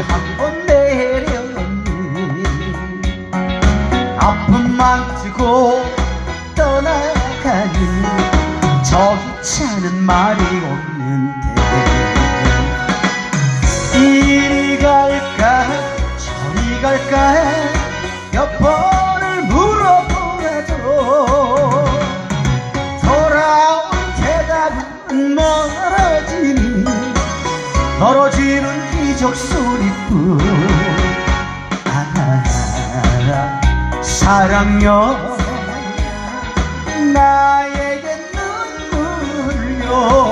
한번 내려니 아픔 망치고 떠나가니 저기 차는 말이 없는데 이리 갈까 저리 갈까 멀어지는 기적 소리뿐. 아, 사랑요 나에게 눈물요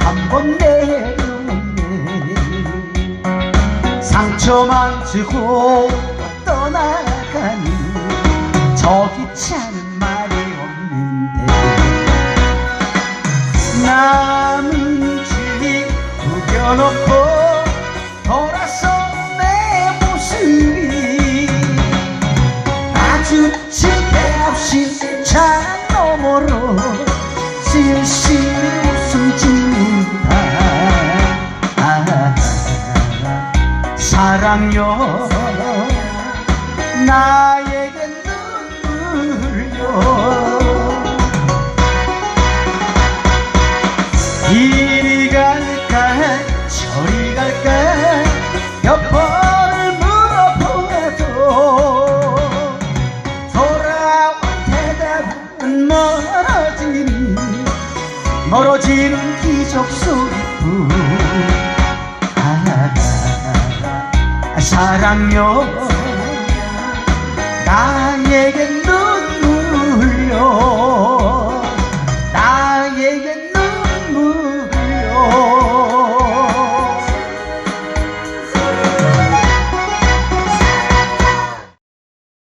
한번 내려오네. 상처만 주고 떠나가니 저기 차는 말이 없는데. 남은 집 구겨놓고 돌아서 내 모습이 아주 쓸데없이 차 너머로 사랑요. 나에게 눈물요. 이리 갈까 저리 갈까 몇 번을 물어보아도 돌아온 대답은 멀어지니 멀어지는 기적 소리뿐 사랑요. 나에겐 눈물요.